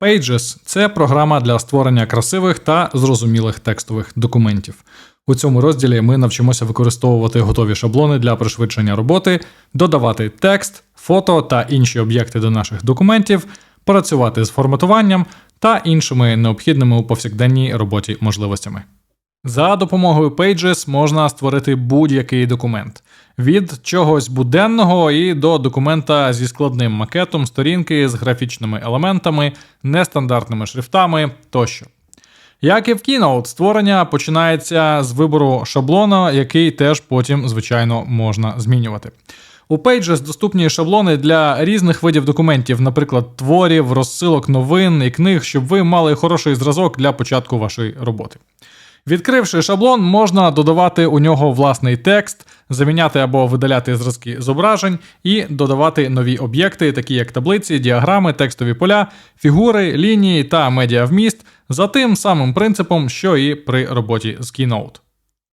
Pages – це програма для створення красивих та зрозумілих текстових документів. У цьому розділі ми навчимося використовувати готові шаблони для пришвидшення роботи, додавати текст, фото та інші об'єкти до наших документів, працювати з форматуванням та іншими необхідними у повсякденній роботі можливостями. За допомогою Pages можна створити будь-який документ від чогось буденного і до документа зі складним макетом сторінки з графічними елементами, нестандартними шрифтами тощо. Як і в Keynote, створення починається з вибору шаблона, який теж потім, звичайно, можна змінювати. У Pages доступні шаблони для різних видів документів, наприклад, творів, розсилок новин і книг, щоб ви мали хороший зразок для початку вашої роботи. Відкривши шаблон, можна додавати у нього власний текст, заміняти або видаляти зразки зображень і додавати нові об'єкти, такі як таблиці, діаграми, текстові поля, фігури, лінії та медіавміст, за тим самим принципом, що і при роботі з Keynote.